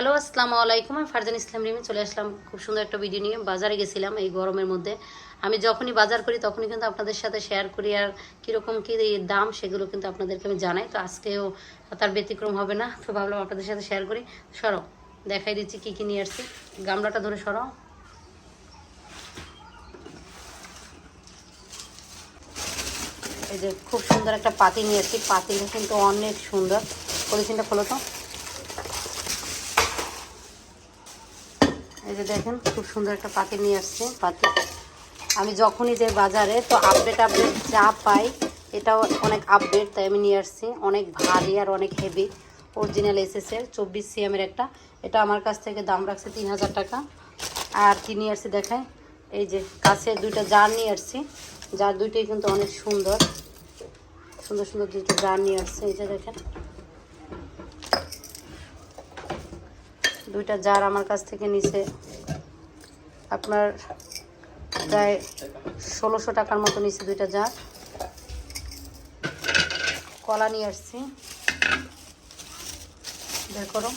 Hello আসসালামু আলাইকুম। আমি ফারজান ইসলাম রিমি, চলে আসলাম খুব সুন্দর একটা ভিডিও নিয়ে। বাজারে গেছিলাম এই গরমের মধ্যে। আমি যখনই বাজার করি, তখনই কিন্তু আপনাদের সাথে শেয়ার করি আর কীরকম কী দাম সেগুলো কিন্তু আপনাদেরকে আমি জানাই। তো আজকেও তার ব্যতিক্রম হবে না, তো ভাবলাম আপনাদের সাথে শেয়ার করি। সরো, দেখাই দিচ্ছি কী কী নিয়ে আসছি। গামলাটা ধরে সরো। এই যে খুব সুন্দর একটা পাতি নিয়ে আসছি। পাতিটা কিন্তু অনেক সুন্দর। পলিথিনটা খোলো তো? এই যে দেখেন, খুব সুন্দর একটা পাতি নিয়ে আসছে পাতি আমি যখনই যাই বাজারে, তো আপডেট আপডেট যা পাই, এটাও অনেক আপডেট তাই আমি নিয়ে আসছি। অনেক ভারী আর অনেক হেভি অরিজিনাল এসএসের চব্বিশ সিএমের একটা। এটা আমার কাছ থেকে দাম রাখছে তিন হাজার টাকা। আর কি নিয়ে আসছি দেখায় এই যে কাছে দুইটা জার নিয়ে আসছি। জার দুইটাই কিন্তু অনেক সুন্দর। সুন্দর সুন্দর দুটো জার নিয়ে আসছে, এই যে দেখেন। দুইটা জার আমার কাছ থেকে নিচে আপনার প্রায় ষোলোশো টাকার মতো নিচে দুইটা জার। কলা নিয়ে আসছি। বের করো।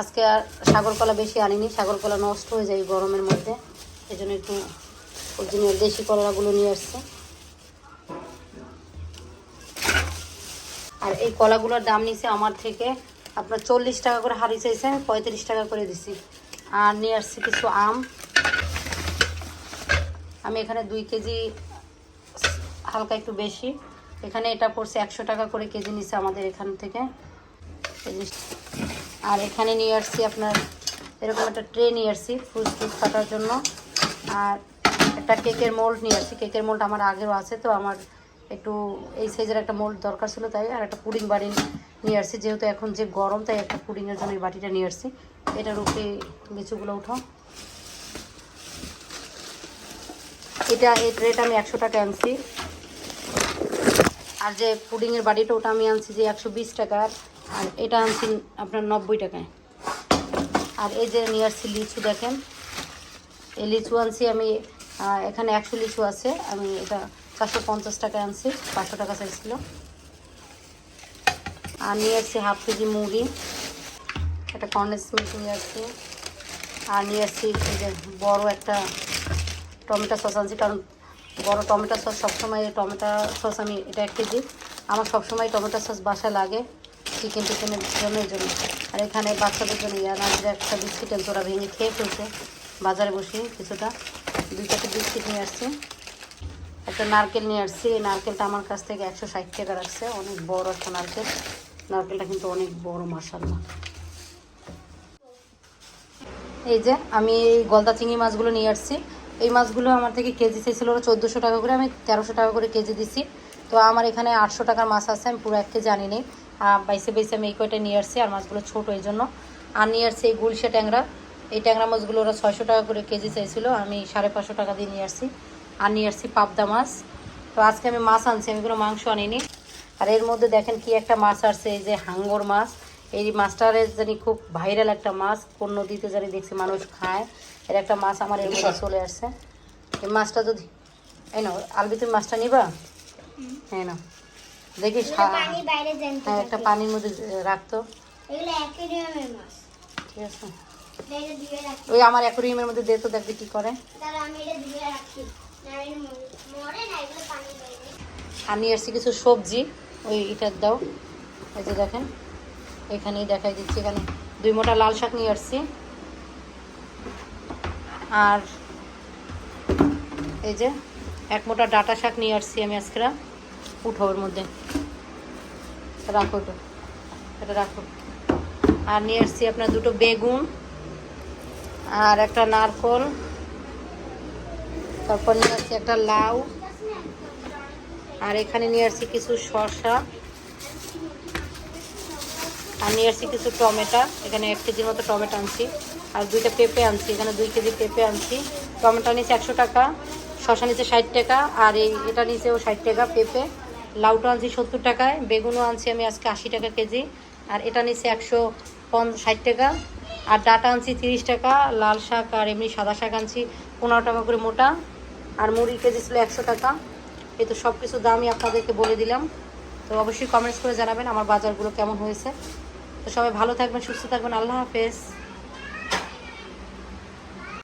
আজকে আর সাগর কলা বেশি আনিনি। সাগর কলা নষ্ট হয়ে যায় গরমের মধ্যে। এই জন্য একটু অরিজিনাল দেশি কলাগুলো নিয়ে আসছে। আর এই কলাগুলোর দাম নিছে আমার থেকে আপনার চল্লিশ টাকা করে হাড়ি চাইছেন, পঁয়ত্রিশ টাকা করে দিছি। আর নিয়ে আসছি কিছু আম। আমি এখানে দুই কেজি, হালকা একটু বেশি। এখানে এটা পড়ছে একশো টাকা করে কেজি নিছে আমাদের এখান থেকে। আর এখানে নিয়ে আসছি আপনার, এরকম একটা ট্রে নিয়ে আসছি ফ্রুট ফ্রুট কাটার জন্য। আর একটা কেকের মোল্ড নিয়ে আসছি। কেকের মোল্ড আমার আগেও আছে, তো আমার একটু এই সাইজের একটা মোল্ড দরকার ছিল তাই আর একটা পুডিং বাড়ি নিয়ে আসছি। যেহেতু এখন যে গরম, তাই একটা পুডিংয়ের জন্য এই বাটিটা নিয়ে আসছি। এটার উপরে লিচুগুলো উঠো এটা এই ট্রেটা আমি একশো টাকা আনছি। আর যে পুডিংয়ের বাড়িটা ওটা আমি আনছি যে একশো বিশ টাকার। আর এটা আনছি আপনার নব্বই টাকায়। আর এই যে নিয়ে আসছি লিচু দেখেন। এই লিচু আনছি আমি এখানে একশো লিচু আছে। আমি এটা চারশো পঞ্চাশ টাকায় আনছি, পাঁচশো টাকা চাইছিল আর নিয়ে আসছি হাফ কেজি মুড়ি, একটা কর্নেস মিল্ক নিয়ে আসছি আর নিয়ে আসছি বড় একটা টমেটো সস আনছি, কারণ বড় টমেটো সস সবসময়, টমেটো সস আমি, এটা এক কেজি। আমার সবসময় টমেটো সস বাসায় লাগে চিকেন টিকেনের জন্য জন্য। আর এখানে বাচ্চাদের জন্য ইয়ানাজের একটা বিস্কিট ওরা ভেঙে খেয়ে ফেলছে। বাজারে বসে কিছুটা দুই প্যাকেট বিস্কিট নিয়ে আসছি। একটা নারকেল নিয়ে আসছি। এই নারকেলটা আমার কাছ থেকে একশো ষাট টাকা রাখছে। অনেক বড় একটা নারকেল। নারকেলটা কিন্তু অনেক বড় মাসাল্লাহ এই যে আমি এই গলদা চিংড়ি মাছগুলো নিয়ে আসছি। এই মাছগুলো আমার থেকে কেজি চাইছিল ওরা চোদ্দোশো টাকা করে। আমি তেরোশো টাকা করে কেজি দিছি। তো আমার এখানে আটশো টাকার মাছ আছে। আমি পুরো এক কেজি আনিনি। বাইসে বাইসে আমি এই কয়টা নিয়ে আসছি। আর মাছগুলো ছোটো এই জন্য। আর নিয়ে আসছি এই গুলশা ট্যাংরা। এই ট্যাংরা মাছগুলো ওরা ছয়শো টাকা করে কেজি চাইছিল। আমি সাড়ে পাঁচশো টাকা দিয়ে নিয়ে আসছি। আর নিয়ে আসছি পাবদা মাছ। তো আজকে আমি মাছ আনছি আমি কোনো মাংস আনিনি। আর এর মধ্যে দেখেন কি একটা মাছ আসছে এই যে হাঙ্গর মাছ। এই মাছটারে জানি খুব ভাইরাল একটা মাছ কোন নদীতে জানি দেখছি মানুষ খায়। এর একটা মাছ আমার এর মধ্যে চলে আসছে। এই মাছটা যদি এই না আলবি তুমি মাছটা নিবা? হ্যাঁ না দেখি হ্যাঁ একটা পানির মধ্যে রাখতো। ঠিক আছে। ওই আমার অ্যাকোরিয়ামের মধ্যে দে তো দেখবি কি করে। আমি এটা দিয়ে রাখি। আর নিয়ে এসছি কিছু সবজি, ওই ইটার দাও। এই যে দেখেন, এখানেই দেখাই দিচ্ছি। এখানে দুই মোটা লাল শাক নিয়ে আসছি। আর এই যে এক মোটা ডাটা শাক নিয়ে আসছি আমি আজকে। উঠো ওর মধ্যে। রাখো তো এটা রাখো। আর নিয়ে আসছি আপনার দুটো বেগুন আর একটা নারকল। তারপর নিয়ে আসছি একটা লাউ। আর এখানে নিয়ে আসছি কিছু শসা। আর নিয়ে আসছি কিছু টমেটো। এখানে এক কেজির মতো টমেটো আনছি। আর দুইটা পেঁপে আনছি। এখানে দুই কেজি পেঁপে আনছি। টমেটো নিচে একশো টাকা, শসা নিচে ষাট টাকা, আর এই এটা নিচেও ষাট টাকা পেঁপে। লাউটা আনছি সত্তর টাকায়, বেগুনও আনছি আমি আজকে আশি টাকা কেজি। আর এটা নিচে একশো পন ষাট টাকা। আর ডাটা আনছি তিরিশ টাকা, লাল শাক আর এমনি সাদা শাক আনছি, পনেরো টাকা করে মোটা। আর মুড়ি কেজি ছিল একশো টাকা। এই তো সব কিছু দামই আপনাদেরকে বলে দিলাম। তো অবশ্যই কমেন্টস করে জানাবেন আমার বাজারগুলো কেমন হয়েছে। তো সবাই ভালো থাকবেন, সুস্থ থাকবেন। আল্লাহ হাফেজ।